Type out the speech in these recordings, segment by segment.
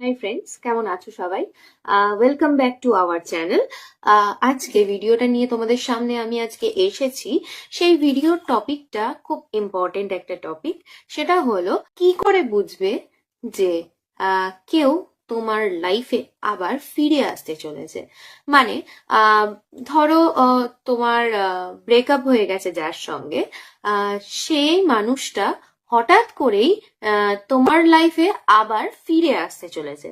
Hi friends কেমন আছো সবাই? Welcome back to our channel আজকে ভিডিওটা নিয়ে তোমাদের সামনে আমি আজকে এসেছি। সেই ভিডিওর টপিকটা খুব ইম্পর্টেন্ট একটা টপিক সেটা হলো, কি করে বুঝবে যে কেউ তোমার লাইফে আবার ফিরে আসতে চলেছে? মানে ধরো তোমার ব্রেকআপ হয়ে গেছে যার সঙ্গে। সেই মানুষটা হঠাৎ করেই তোমার লাইফে আবার ফিরে আসতে চলেছে।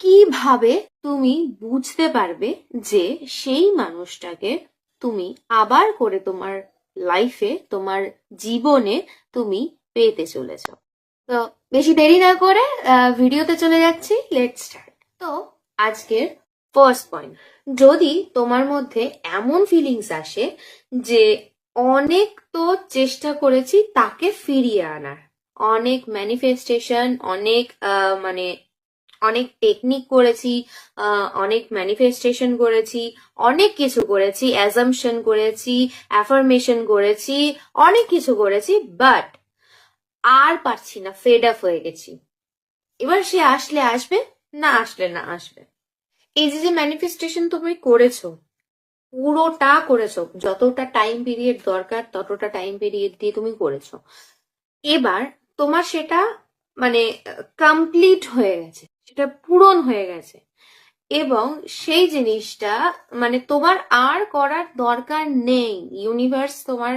কীভাবে তুমি বুঝতে পারবে যে সেই মানুষটাকে তুমি আবার করে তোমার লাইফে তোমার জীবনে তুমি পেতে চলেছ? তো বেশি দেরি না করে ভিডিওতে চলে যাচ্ছি লেট স্টার্ট তো আজকের ফার্স্ট পয়েন্ট যদি তোমার মধ্যে এমন ফিলিংস আসে যে অনেক তো চেষ্টা করেছি তাকে ফিরিয়ে আনার। অনেক ম্যানিফেস্টেশন অনেক মানে অনেক টেকনিক করেছি অনেক ম্যানিফেস্টেশন করেছি, অনেক কিছু করেছি অ্যাজামশন করেছি অ্যাফার্মেশন করেছি, অনেক কিছু করেছি বাট আর পারছি না ফেড আপ হয়ে গেছি। এবার সে আসলে আসবে? না, আসলে না, আসবে। এই যে যে ম্যানিফেস্টেশন তুমি করেছ পুরোটা করেছ, যতটা টাইম পিরিয়ড দরকার, ততটা টাইম পিরিয়ড দিয়ে তুমি করেছ। এবার তোমার সেটা মানে কমপ্লিট হয়ে গেছে, সেটা পূরণ হয়ে গেছে। এবং সেই জিনিসটা মানে তোমার আর করার দরকার নেই। ইউনিভার্স তোমার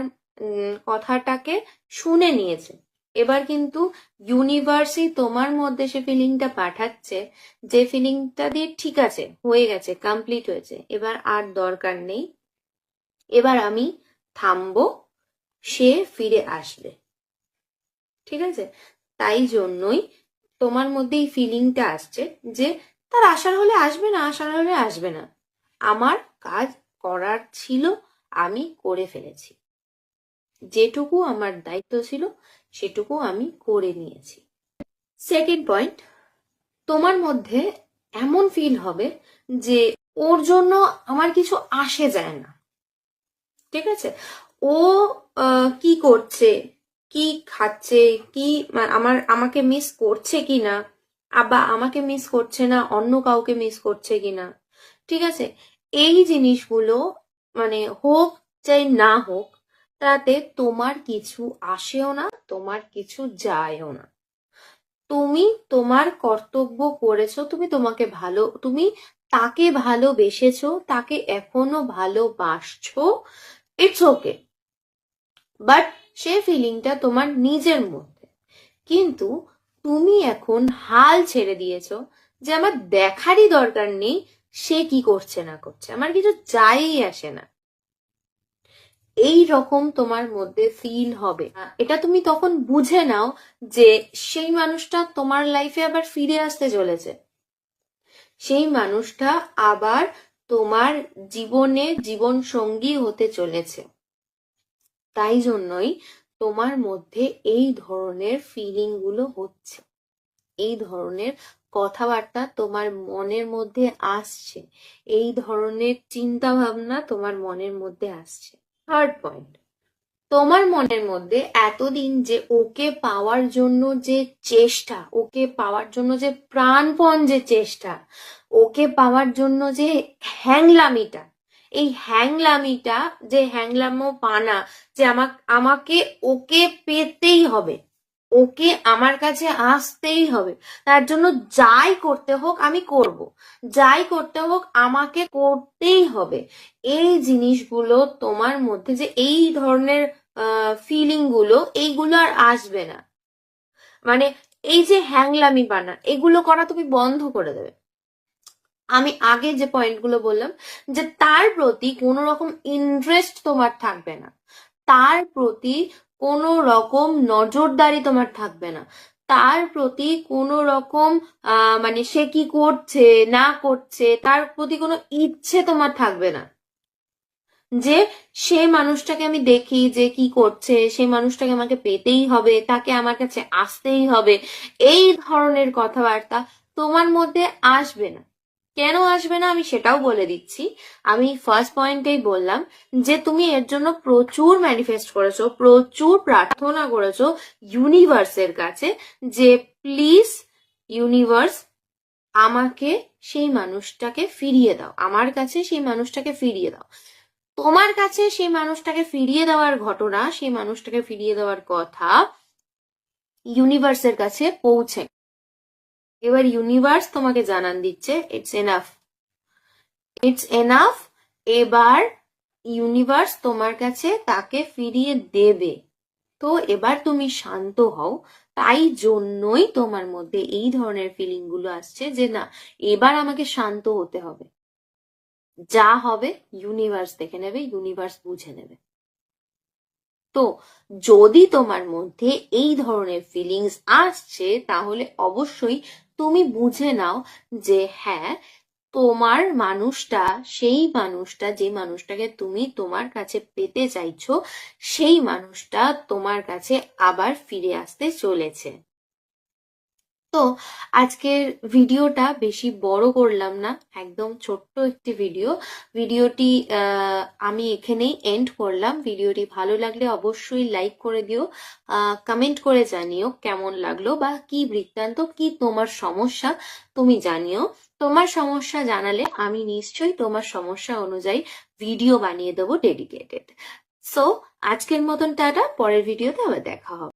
কথাটাকে শুনে নিয়েছে। এবার কিন্তু ইউনিভার্সই তোমার মধ্যে সে ফিলিংটা পাঠাচ্ছে, যে ফিলিংটা দিয়ে ঠিক আছে, হয়ে গেছে কমপ্লিট হয়েছে। এবার আর দরকার নেই। এবার আমি থামবো, সে ফিরে আসবে। ঠিক আছে? তাই জন্যই তোমার মধ্যে এই ফিলিংটা আসছে, যে তার আসার হলে আসবে না আসার হলে আসবে না। আমার কাজ করার ছিল, আমি করে ফেলেছি। যেটুকু আমার দায়িত্ব ছিল সেটুকু আমি করে নিয়েছি। সেকেন্ড পয়েন্ট তোমার মধ্যে এমন ফিল হবে যে ওর জন্য আমার কিছু আসে যায় না। ঠিক আছে? ও কি করছে, কি খাচ্ছে, কি আমার, আমাকে মিস করছে কি না আবা, আমাকে মিস করছে না, অন্য কাউকে মিস করছে কি না ঠিক আছে? এই জিনিসগুলো মানে হোক চাই না হোক, তাতে তোমার কিছু আসেও না তোমার কিছু যায়ও না। তুমি তোমার কর্তব্য করেছ, তুমি তোমাকে ভালো, তুমি তাকে ভালোবেসেছো, তাকে এখনও ভালোবাসছো ইটস ওকে বাট সে ফিলিংটা তোমার নিজের মধ্যে। কিন্তু তুমি এখন হাল ছেড়ে দিয়েছ যে আমার দেখারই দরকার নেই, সে কি করছে না করছে? আমার কিছু যায়ই আসে না। এই রকম তোমার মধ্যে ফিল হবে। এটা তুমি তখন বুঝে নাও যে সেই মানুষটা তোমার লাইফে আবার ফিরে আসতে চলেছে। সেই মানুষটা আবার তোমার জীবনে জীবন সঙ্গী হতে চলেছে। তাই জন্যই তোমার মধ্যে এই ধরনের ফিলিংগুলো হচ্ছে। এই ধরনের কথাবার্তা তোমার মনের মধ্যে আসছে। এই ধরনের চিন্তা ভাবনা তোমার মনের মধ্যে আসছে। থার্ড পয়েন্ট তোমার মনের মধ্যে এতদিন যে ওকে পাওয়ার জন্য যে চেষ্টা, ওকে পাওয়ার জন্য যে প্রাণপণ যে চেষ্টা, ওকে পাওয়ার জন্য যে হ্যাংলামিটা, এই হ্যাংলামিটা, যে হ্যাংলামো পানা, যে আমাক ওকে পেতেই হবে। ওকে আমার কাছে আসতেই হবে। তার জন্য যাই করতে হোক আমি করব। যাই করতে হোক আমাকে করতেই হবে। এই জিনিসগুলো তোমার মধ্যে যে এই ধরনের ফিলিংগুলো এইগুলো আর আসবে না। মানে এই যে হ্যাংলামি বানা, এগুলো করা তুমি বন্ধ করে দেবে। আমি আগে যে পয়েন্টগুলো বললাম, যে তার প্রতি কোনো রকম ইন্টারেস্ট তোমার থাকবে না। তার প্রতি কোনো রকম নজরদারি তোমার থাকবে না। তার প্রতি কোনো রকম মানে সে কি করছে, না করছে, তার প্রতি কোনো ইচ্ছে তোমার থাকবে না। যে সে মানুষটাকে আমি দেখি যে কি করছে সেই মানুষটাকে আমাকে পেতেই হবে, তাকে আমার কাছে আসতেই হবে, এই ধরনের কথাবার্তা তোমার মধ্যে আসবে না। কেন আসবে না আমি সেটাও বলে দিচ্ছি। আমি ফার্স্ট পয়েন্টেই বললাম যে তুমি এর জন্য প্রচুর ম্যানিফেস্ট করেছ, প্রচুর প্রার্থনা করেছ ইউনিভার্সের কাছে যে প্লিজ ইউনিভার্স আমাকে সেই মানুষটাকে ফিরিয়ে দাও, আমার কাছে সেই মানুষটাকে ফিরিয়ে দাও। তোমার কাছে সেই মানুষটাকে ফিরিয়ে দেওয়ার ঘটনা, সেই মানুষটাকে ফিরিয়ে দেওয়ার কথা ইউনিভার্সের কাছে পৌঁছে এবার ইউনিভার্স তোমাকে জানান দিচ্ছে ইটস এনাফ ইটস এনাফ এবার ইউনিভার্স তোমার কাছে তাকে ফিরিয়ে দেবে। তো এবার তুমি শান্ত হও, তাই জন্যই তোমার মধ্যে এই ধরনের ফিলিংগুলো আসছে যে না, এবার আমাকে শান্ত হতে হবে। যা হবে ইউনিভার্স দেখে নেবে ইউনিভার্স বুঝে নেবে। তো যদি তোমার মধ্যে এই ধরনের ফিলিংস আসছে, তাহলে অবশ্যই তুমি বুঝে নাও যে হ্যাঁ তোমার মানুষটা, সেই মানুষটা, যে মানুষটাকে তুমি তোমার কাছে পেতে চাইছো, সেই মানুষটা তোমার কাছে আবার ফিরে আসতে চলেছে। তো আজকের ভিডিওটা বেশি বড় করলাম না, একদম ছোট্ট একটি ভিডিও। ভিডিওটি আমি এখানেই এন্ড করলাম। ভিডিওটি ভালো লাগলে অবশ্যই লাইক করে দিও কমেন্ট করে জানিও কেমন লাগল বা কি বৃত্তান্ত, কি তোমার সমস্যা, তুমি জানিও। তোমার সমস্যা জানালে আমি নিশ্চয়ই তোমার সমস্যা অনুযায়ী ভিডিও বানিয়ে দেবো ডেডিকেটেড সো আজকের মতন টাটা, পরের ভিডিওতে আবার দেখা হবে।